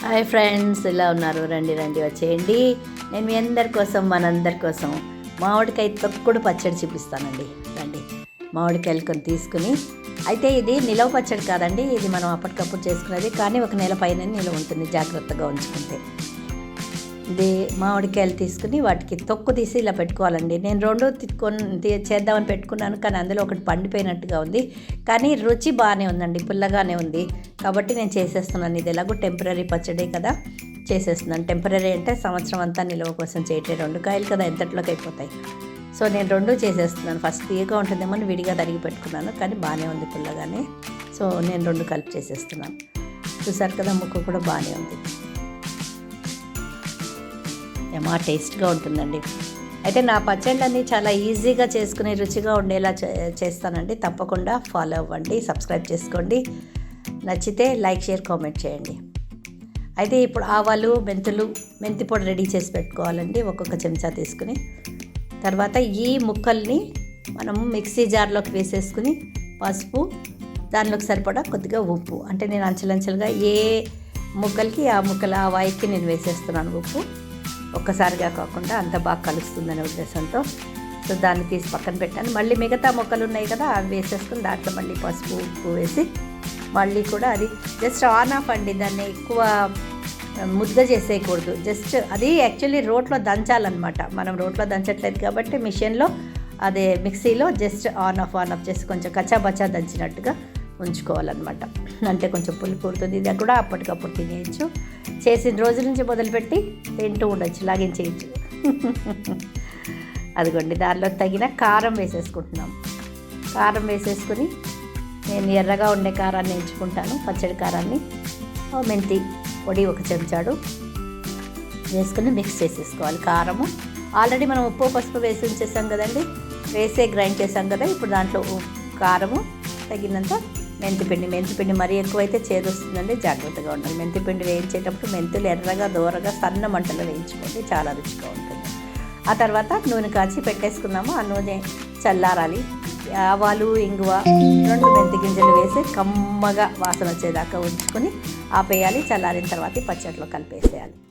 Hi friends ఎలా ఉన్నారు? రండి రండి వచ్చేయండి. నేను మీ అందరి కోసం మనందరి కోసం మామిడికాయ తొక్కుడు పచ్చడి చూపిస్తానండి. రండి మామిడికాయలు కొన్ని తీసుకుని అయితే ఇది నిలవ పచ్చడి కాదండి. ఇది మనం అప్పటికప్పుడు చేసుకునేది కానీ ఒక నెల పైన నిలవ ఉంటుంది జాగ్రత్తగా ఉంచుకుంటే. ఇది మామిడికాయలు తీసుకుని వాటికి తొక్కు తీసి ఇలా పెట్టుకోవాలండి. నేను రెండు తిక్కొని చేద్దామని పెట్టుకున్నాను కానీ అందులో ఒకటి పండిపోయినట్టుగా ఉంది. కానీ రుచి బాగానే ఉందండి పుల్లగానే ఉంది. కాబట్టి నేను చేసేస్తున్నాను. ఇది ఎలాగో టెంపరీ పచ్చడే కదా చేసేస్తున్నాను. టెంపరీ అంటే సంవత్సరం అంతా నిల్వ కోసం చేయటే రెండు కాయలు కదా ఎంతట్లోకి అయిపోతాయి. సో నేను రెండు చేసేస్తున్నాను. ఫస్ట్ తీయగా ఉంటుందేమో అని విడిగా తరిగి పెట్టుకున్నాను కానీ బాగానే ఉంది పుల్లగానే. సో నేను రెండు కలిపి చేసేస్తున్నాను. చూసారు కదా ముక్క కూడా బాగానే ఉంది. ఏమా టేస్ట్గా ఉంటుందండి. అయితే నా పచ్చళ్ళన్నీ చాలా ఈజీగా చేసుకుని రుచిగా ఉండేలా చే- చేస్తానండి. తప్పకుండా ఫాలో అవ్వండి సబ్స్క్రైబ్ చేసుకోండి. నచ్చితే లైక్ షేర్ కామెంట్ చేయండి. అయితే ఇప్పుడు ఆవాలు మెంతులు మెంతి పొడి రెడీ చేసి పెట్టుకోవాలండి. ఒక్కొక్క చెంచా తీసుకుని. తర్వాత ఈ ముక్కల్ని మనం మిక్సీ జార్లోకి వేసేసుకుని పసుపు దానిలోకి సరిపడా కొద్దిగా ఉప్పు. అంటే నేను అంచెలంచెలుగా ఏ ముక్కలకి ఆ ముక్కల ఆ వాయికి నేను వేసేస్తున్నాను ఉప్పు. ఒక్కసారిగా కాకుండా అంత బాగా కలుస్తుందనే ఉద్దేశంతో. సో దాన్ని తీసి పక్కన పెట్టాను. మళ్ళీ మిగతా మొక్కలు ఉన్నాయి కదా అవి వేసేసుకుని దాంట్లో మళ్ళీ పసుపు ఉప్పు వేసి మళ్ళీ కూడా అది జస్ట్ ఆన్ ఆఫ్ అండి. దాన్ని ఎక్కువ ముద్ద చేసేయకూడదు. జస్ట్ అది యాక్చువల్లీ రోట్లో దంచాలన్నమాట. మనం రోట్లో దంచట్లేదు కాబట్టి మిషన్లో అదే మిక్సీలో just on off on off చేసి కొంచెం కచ్చా దంచినట్టుగా ఉంచుకోవాలన్నమాట. అంటే కొంచెం పులుపు పుడుతుంది ఇది కూడా అప్పటికప్పుడు తినేయచ్చు. చేసిన రోజు నుంచి మొదలుపెట్టి తింటూ ఉండొచ్చు లాగించేయచ్చు. అదిగోండి దానిలో తగిన కారం వేసేసుకుంటున్నాం. కారం వేసేసుకుని నేను ఎర్రగా ఉండే కారాన్ని ఎంచుకుంటాను పచ్చడి కారాన్ని. మెంతి పొడి ఒక చెంచాడు వేసుకుని మిక్స్ చేసేసుకోవాలి. కారము ఆల్రెడీ మనం ఉప్పు పసుపు వేసి ఉంచేసాం కదండి వేసే గ్రైండ్ చేసాం కదా ఇప్పుడు దాంట్లో కారము తగినంత మెంతిపిండి మెంతిపిండి మరీ ఎక్కువైతే చేదొస్తుందండి. జాగ్రత్తగా ఉండాలి. మెంతిపిండి వేయించేటప్పుడు మెంతులు ఎర్రగా దూరగా సన్న మంటలో వేయించుకోండి చాలా రుచిగా ఉంటుంది. ఆ తర్వాత నూనె కాచి పెట్టేసుకున్నాము. ఆ నూనె చల్లారాలి. ఆవాలు ఇంగువ రెండు మెంతి గింజలు వేసి కమ్మగా వాసన వచ్చేదాకా ఉంచుకొని ఆపేయాలి. చల్లారిన తర్వాత పచ్చట్లో కలిపేసేయాలి.